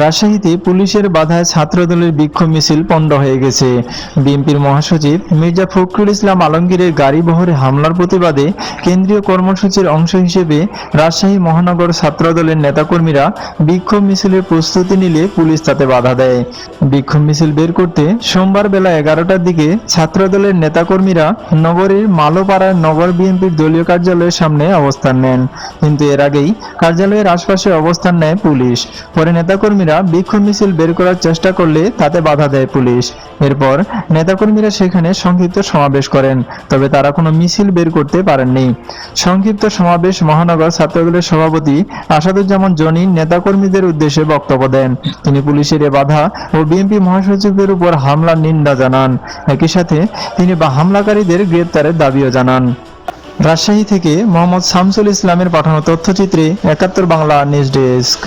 রাজশাহীতে পুলিশের বাধায় ছাত্রদলের বিক্ষোভ মিছিল পণ্ড হয়ে গেছে। বিএনপির মহাসচিব মির্জা ফখরুল ইসলাম আলমগীরের গাড়ি বহরে হামলার প্রতিবাদে কেন্দ্রীয় কর্মসূচির অংশ হিসেবে রাজশাহী মহানগর ছাত্রদলের নেতাকর্মীরা বিক্ষোভ মিছিলের প্রস্তুতি নিলে পুলিশ তাতে বাধা দেয়। বিক্ষোভ মিছিল বের করতে সোমবার বেলা এগারোটার দিকে ছাত্রদলের নেতাকর্মীরা নগরীর মালোপাড়ার নগর বিএনপির দলীয় কার্যালয়ের সামনে অবস্থান নেন। কিন্তু এর আগেই কার্যালয়ের আশপাশে অবস্থান নেয় পুলিশ। পরে নেতাকর্মীরা বিক্ষোভ মিছিল বের করার চেষ্টা করলে তাতে বাধা দেয় পুলিশ। এরপর নেতাকর্মীরা সেখানে সংক্ষিপ্ত সমাবেশ করেন, তবে তারা কোনো মিছিল বের করতে পারেননি। সংক্ষিপ্ত সমাবেশ মহানগর ছাত্রদলের সভাপতি আসাদুজ্জামান জনি নেতাকর্মীদের উদ্দেশ্যে বক্তব্য দেন। তিনি পুলিশের এ বাধা ও বিএনপি মহাসচিবের উপর হামলার নিন্দা জানান। একই সাথে তিনি বা হামলাকারীদের গ্রেপ্তারের দাবিও জানান। রাজশাহী থেকে মোহাম্মদ শামসুল ইসলামের পাঠানো তথ্যচিত্রে একাত্তর বাংলা নিউজ ডেস্ক।